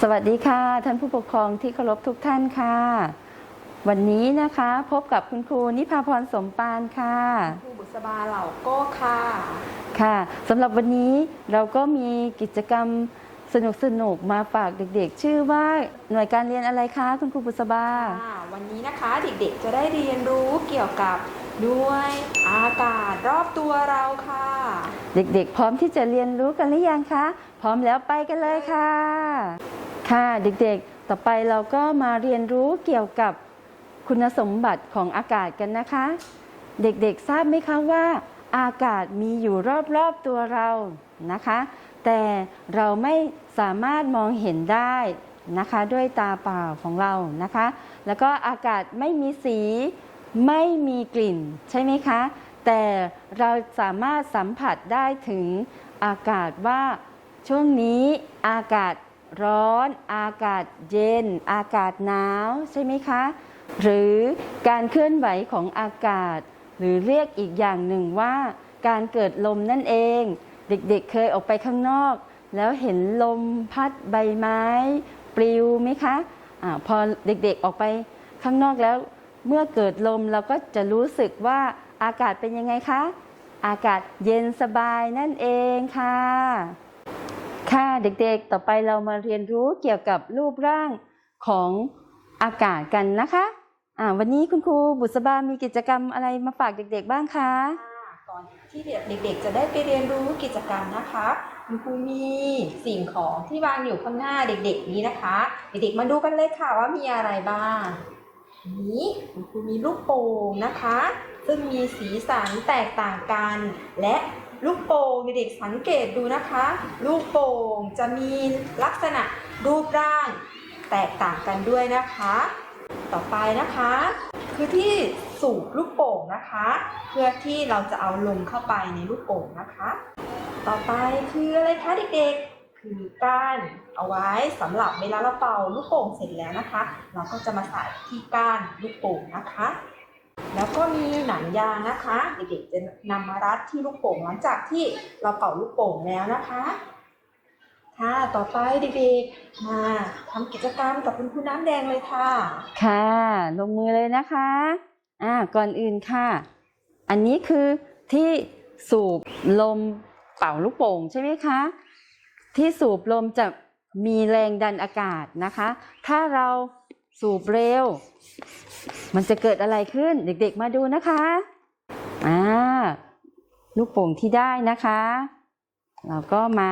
สวัสดีค่ะ ท่านผู้ปกครองที่เคารพทุกท่านค่ะ วันนี้นะคะพบกับคุณครูนิพาพรสมปานค่ะครูบุษบาเหล่าโก้ค่ะค่ะสำหรับวันนี้เราก็มีกิจกรรมสนุกๆมาฝากเด็กๆ ชื่อว่าหน่วยการเรียนอะไรคะคุณครูบุษบาค่ะวันนี้นะคะเด็กๆจะได้เรียนรู้เกี่ยวกับด้วยอากาศรอบตัวเราค่ะ เด็กๆ พร้อมที่จะเรียนรู้กันหรือยังคะ พร้อมแล้วไปกันเลยค่ะ ค่ะเด็กๆ ต่อไปเราก็มาเรียนรู้เกี่ยวกับคุณสมบัติของอากาศกันนะคะ เด็กๆทราบไหมคะว่า อากาศมีอยู่รอบๆตัวเรานะคะ แต่เราไม่สามารถมองเห็นได้นะคะ ด้วยตาเปล่าของเรานะคะ แล้วก็อากาศไม่มีสีไม่มีกลิ่นใช่ไหมคะ แต่เราสามารถสัมผัสได้ถึงอากาศว่าช่วงนี้อากาศ ร้อน อากาศเย็น อากาศหนาวใช่ไหมคะ หรือการเคลื่อนไหวของอากาศ หรือเรียกอีกอย่างหนึ่งว่า การเกิดลมนั่นเอง เด็กๆเคยออกไปข้างนอก แล้วเห็นลมพัดใบไม้ ปลิวไหมคะอาพอเด็กๆออกไปข้างนอกแล้ว เมื่อเกิดลมเราก็จะรู้สึกว่าอากาศเป็นยังไงคะ อากาศเย็นสบายนั่นเองค่ะ ค่ะเด็กๆ ต่อไปเรามาเรียนรู้เกี่ยวกับรูปร่างของอากาศกันนะคะอ่าวันนี้คุณครูบุษบา มีกิจกรรมอะไรมาฝากเด็ก ๆ บ้างคะก่อนที่เด็กๆ จะได้ไปเรียนรู้กิจกรรมนะคะ คุณครูมีสิ่งของที่วางอยู่ข้างหน้าเด็ก ๆ นี้นะคะ เด็กๆ มาดูกันเลยค่ะว่ามีอะไรบ้าง นี้คุณครูมีลูกโป่งนะคะ ซึ่งมีสีสันแตกต่างกัน และ ลูกโป่งเด็กๆสังเกตดูนะคะ ลูกโป่งจะมีลักษณะรูปร่าง แตกต่างกันด้วยนะคะ ต่อไปนะคะ คือที่สูบลูกโป่งนะคะ เพื่อที่เราจะเอาลมเข้าไปในลูกโป่งนะคะ ต่อไปคืออะไรคะเด็กๆ คือก้านเอาไว้สำหรับเวลาเราเป่าลูกโป่งเสร็จแล้วนะคะ เราก็จะมาใส่ที่ก้านลูกโป่งนะคะ แล้วก็มีหนังยางนะคะ เด็กๆจะนำมารัดที่ลูกโป่งหลังจากที่เราเป่าลูกโป่งแล้วนะคะค่ะต่อไปเด็กๆมาทำกิจกรรมกับคุณครูน้ำแดงเลยค่ะ ค่ะลงมือเลยนะคะอ่าก่อนอื่นค่ะ อันนี้คือที่สูบลมเป่าลูกโป่งใช่ไหมคะ ที่สูบลมจะมีแรงดันอากาศนะคะ ถ้าเราสูบเร็ว มันจะเกิดอะไรขึ้นเด็กๆมาดูนะคะอ่าลูกโป่งที่ได้นะคะ เราก็มา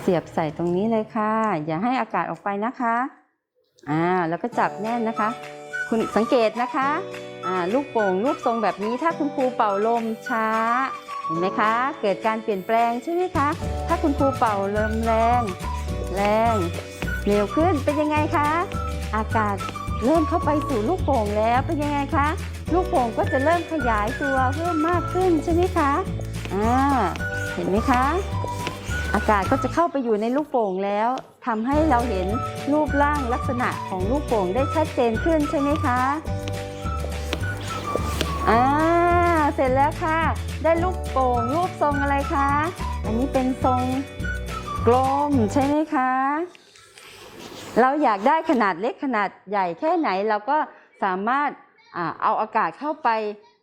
เสียบใส่ตรงนี้เลยค่ะ อย่าให้อากาศออกไปนะคะอ่าแล้วก็จับแน่นนะคะ คุณสังเกตนะคะอ่าลูกโป่งรูปทรงแบบนี้ถ้าคุณครูเป่าลมช้าเห็นไหมคะ เกิดการเปลี่ยนแปลงใช่ไหมคะ ถ้าคุณครูเป่าลมแรง แรง เร็วขึ้นเป็นยังไงคะ อากาศ เริ่มเข้าไปสู่ลูกโป่งแล้วเป็นยังไงคะ ลูกโป่งก็จะเริ่มขยายตัวเพิ่มมากขึ้นใช่ไหมคะอ่าเห็นไหมคะ อากาศก็จะเข้าไปอยู่ในลูกโป่งแล้วทำให้เราเห็นรูปร่างลักษณะของลูกโป่งได้ชัดเจนขึ้นใช่ไหมคะอ่าเสร็จแล้วค่ะ ได้ลูกโป่งรูปทรงอะไรคะ อันนี้เป็นทรงกลมใช่ไหมคะ เราอยากได้ขนาดเล็กขนาดใหญ่แค่ไหน เราก็สามารถเอาอากาศเข้าไป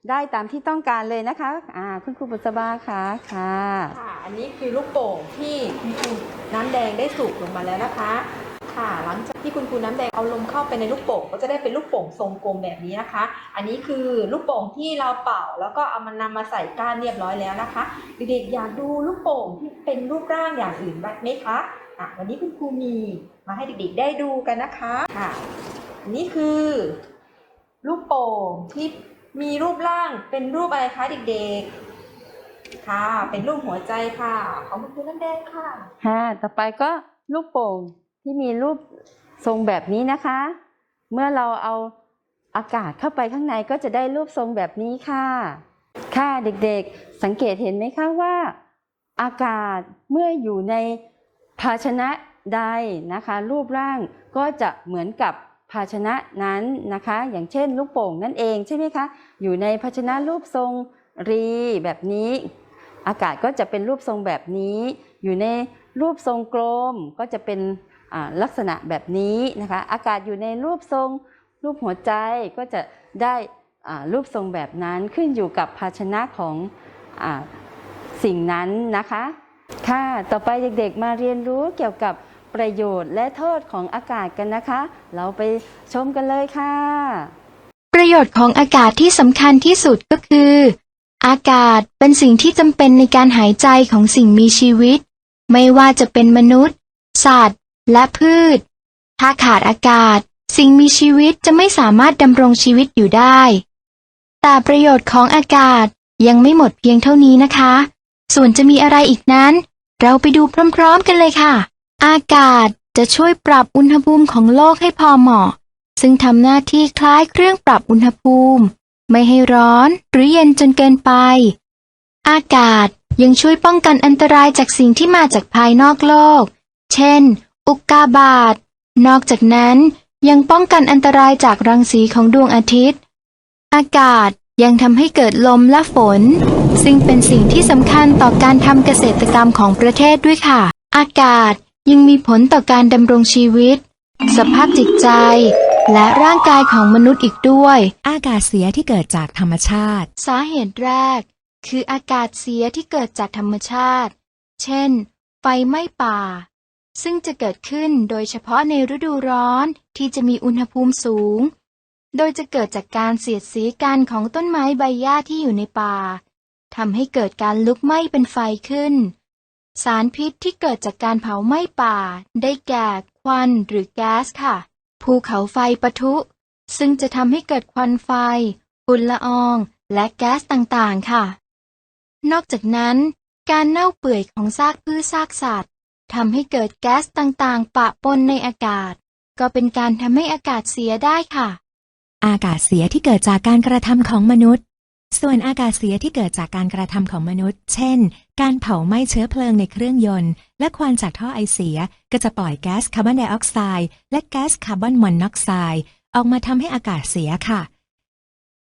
ได้ตามที่ต้องการเลยนะคะอ่าคุณครูบุษบาค่ะค่ะค่ะ อันนี้คือลูกโป่งที่คุณครูน้ำแดงได้สูบลงมาแล้วนะคะ ค่ะ หลังจากที่คุณครูน้ำแดงเอาลมเข้าไปในลูกโป่งก็จะได้เป็นลูกโป่งทรงกลมแบบนี้นะคะ อันนี้คือลูกโป่งที่เราเป่า แล้วก็เอามานำมาใส่ก้านเรียบร้อยแล้วนะคะ เด็กๆอยากดูลูกโป่งที่เป็นรูปร่างอย่างอื่นบ้างไหมคะ อะวันนี้คุณครูมีมาให้เด็กๆได้ดูกันนะคะค่ะอันนี้คือลูกโป่งที่มีรูปร่างเป็นรูปอะไรคะเด็กๆ ค่ะ เป็นรูปหัวใจค่ะ ของคุณครูน้ำแดงค่ะ ค่ะ ต่อไปก็ลูกโป่งที่มีรูปทรงแบบนี้นะคะ เมื่อเราเอาอากาศเข้าไปข้างในก็จะได้รูปทรงแบบนี้ค่ะ ค่ะเด็กๆ สังเกตเห็นไหมคะว่า อากาศเมื่ออยู่ใน ภาชนะใดนะคะ รูปร่างก็จะเหมือนกับภาชนะนั้นนะคะ อย่างเช่นลูกโป่งนั่นเองใช่ไหมคะ อยู่ในภาชนะรูปทรงรีแบบนี้ อากาศก็จะเป็นรูปทรงแบบนี้ อยู่ในรูปทรงกลมก็จะเป็นลักษณะแบบนี้นะคะ อากาศอยู่ในรูปทรงรูปหัวใจก็จะได้รูปทรงแบบนั้นขึ้นอยู่กับภาชนะของอสิ่งนั้นนะคะ ค่ะ ต่อไปเด็กๆมาเรียนรู้เกี่ยวกับประโยชน์และโทษของอากาศกันนะคะ เราไปชมกันเลยค่ะ ประโยชน์ของอากาศที่สำคัญที่สุดก็คือ อากาศเป็นสิ่งที่จำเป็นในการหายใจของสิ่งมีชีวิต ไม่ว่าจะเป็นมนุษย์ สัตว์ และพืช ถ้าขาดอากาศ สิ่งมีชีวิตจะไม่สามารถดำรงชีวิตอยู่ได้ แต่ประโยชน์ของอากาศยังไม่หมดเพียงเท่านี้นะคะ ส่วนจะมีอะไรอีกนั้น เราไปดูพร้อมๆกันเลยค่ะ อากาศจะช่วยปรับอุณหภูมิของโลกให้พอเหมาะ ซึ่งทำหน้าที่คล้ายเครื่องปรับอุณหภูมิ ไม่ให้ร้อนหรือเย็นจนเกินไป อากาศยังช่วยป้องกันอันตรายจากสิ่งที่มาจากภายนอกโลก เช่น อุกกาบาต นอกจากนั้นยังป้องกันอันตรายจากรังสีของดวงอาทิตย์ อากาศ ยังทำให้เกิดลมและฝน ซึ่งเป็นสิ่งที่สำคัญต่อการทำเกษตรกรรมของประเทศด้วยค่ะ อากาศยังมีผลต่อการดำรงชีวิต สภาพจิตใจ และร่างกายของมนุษย์อีกด้วย อากาศเสียที่เกิดจากธรรมชาติ สาเหตุแรก คืออากาศเสียที่เกิดจากธรรมชาติ เช่น ไฟไหม้ป่า ซึ่งจะเกิดขึ้นโดยเฉพาะในฤดูร้อนที่จะมีอุณหภูมิสูง โดยจะเกิดจากการเสียดสีกันของต้นไม้ใบหญ้าที่อยู่ในป่าทำให้เกิดการลุกไหม้เป็นไฟขึ้น สารพิษที่เกิดจากการเผาไหม้ป่า ได้แก่ควันหรือแก๊สค่ะ ภูเขาไฟปะทุ ซึ่งจะทำให้เกิดควันไฟฝุ่นละออง และแก๊สต่างๆ ค่ะ นอกจากนั้น การเน่าเปื่อยของซากพืชซากสัตว์ทำให้เกิดแก๊สต่างๆ ปะปนในอากาศ ก็เป็นการทำให้อากาศเสียได้ค่ะ อากาศเสียที่เกิดจากการกระทำของมนุษย์ ส่วนอากาศเสียที่เกิดจากการกระทำของมนุษย์ เช่น การเผาไหม้เชื้อเพลิงในเครื่องยนต์ และควันจากท่อไอเสียก็จะปล่อยแก๊สคาร์บอนไดออกไซด์และแก๊สคาร์บอนมอนอกไซด์ออกมาทำให้อากาศเสียค่ะ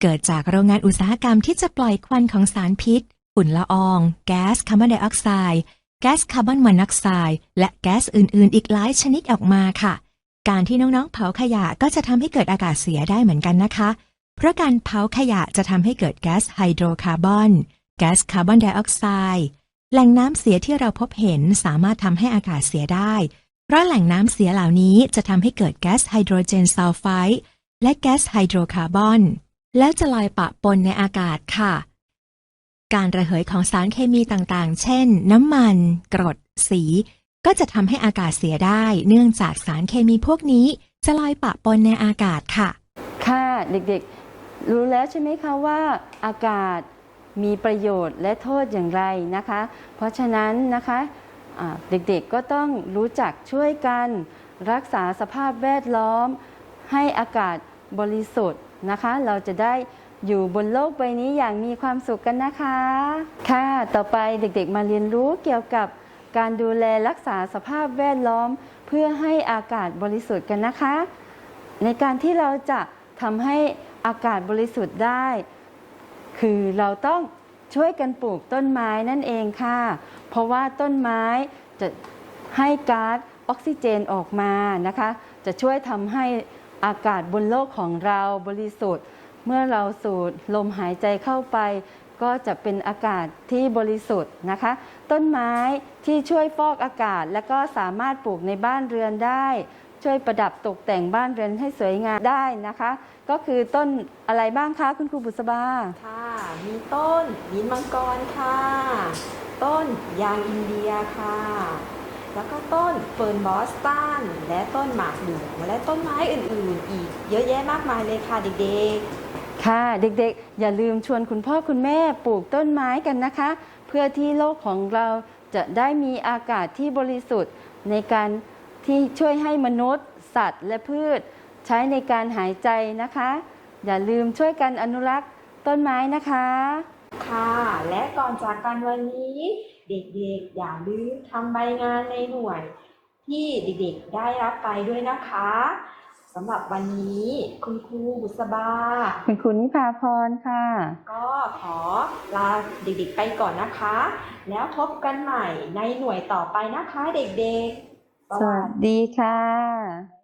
เกิดจากโรงงานอุตสาหกรรมที่จะปล่อยควันของสารพิษฝุ่นละออง แก๊สคาร์บอนไดออกไซด์แก๊สคาร์บอนมอนอกไซด์และแก๊สอื่น ๆ อีกหลายชนิดออกมาค่ะ การที่น้องๆ เผาขยะก็จะทำให้เกิดอากาศเสียได้เหมือนกันนะคะ เพราะการเผาขยะจะทำให้เกิดแก๊สไฮโดรคาร์บอนแก๊สคาร์บอนไดออกไซด์แหล่งน้ำเสียที่เราพบเห็นสามารถทำให้อากาศเสียได้ เพราะแหล่งน้ำเสียเหล่านี้จะทำให้เกิดแก๊สไฮโดรเจนซัลไฟด์และแก๊สไฮโดรคาร์บอน แล้วจะลอยปะปนในอากาศค่ะ การระเหยของสารเคมีต่างๆ เช่น น้ำมัน กรด สี ก็จะทำให้อากาศเสียได้ เนื่องจากสารเคมีพวกนี้ จะลอยปะปนในอากาศค่ะ ค่ะเด็กๆ รู้แล้วใช่ไหมคะว่าอากาศมีประโยชน์และโทษอย่างไรนะคะ เพราะฉะนั้นนะคะอ่าเด็กๆก็ต้องรู้จักช่วยกันรักษาสภาพแวดล้อม ให้อากาศบริสุทธิ์นะคะ เราจะได้อยู่บนโลกใบนี้อย่างมีความสุขกันนะคะ ค่ะ ต่อไปเด็กๆมาเรียนรู้เกี่ยวกับ การดูแลรักษาสภาพแวดล้อม เพื่อให้อากาศบริสุทธิ์กันนะคะ ในการที่เราจะทำให้อากาศบริสุทธิ์ได้ คือเราต้องช่วยกันปลูกต้นไม้นั่นเองค่ะ เพราะว่าต้นไม้จะให้ก๊าซออกซิเจนออกมานะคะ จะช่วยทำให้อากาศบนโลกของเราบริสุทธิ์ เมื่อเราสูดลมหายใจเข้าไป ก็จะเป็นอากาศที่บริสุทธิ์นะคะ ต้นไม้ที่ช่วยฟอกอากาศ และก็สามารถปลูกในบ้านเรือนได้ ช่วยประดับตกแต่งบ้านเรือนให้สวยงามได้นะคะ ก็คือต้นอะไรบ้างคะคุณครูบุษบาค่ะ มีต้นลิ้นมังกรค่ะ ต้นยางอินเดียค่ะ แล้วก็ต้นเฟิร์นบอสตันและต้นหมากหลืองและต้นไม้อื่นๆ อีกเยอะแยะมากมายเลยค่ะเด็กๆ ค่ะเด็กๆ อย่าลืมชวนคุณพ่อคุณแม่ปลูกต้นไม้กันนะคะ เพื่อที่โลกของเราจะได้มีอากาศที่บริสุทธิ์ ในการที่ช่วยให้มนุษย์ สัตว์ และพืช ใช้ในการหายใจนะคะ อย่าลืมช่วยกันอนุรักษ์ต้นไม้นะคะ ค่ะ และก่อนจากกันวันนี้ เด็กๆ อย่าลืมทำใบงานในหน่วย ที่เด็กๆได้รับไปด้วยนะคะ สำหรับวันนี้คุณครูบุษบา คุณครูนิพาพรค่ะ ก็ขอลาเด็กๆไปก่อนนะคะ แล้วพบกันใหม่ในหน่วยต่อไปนะคะเด็กๆ สวัสดีค่ะ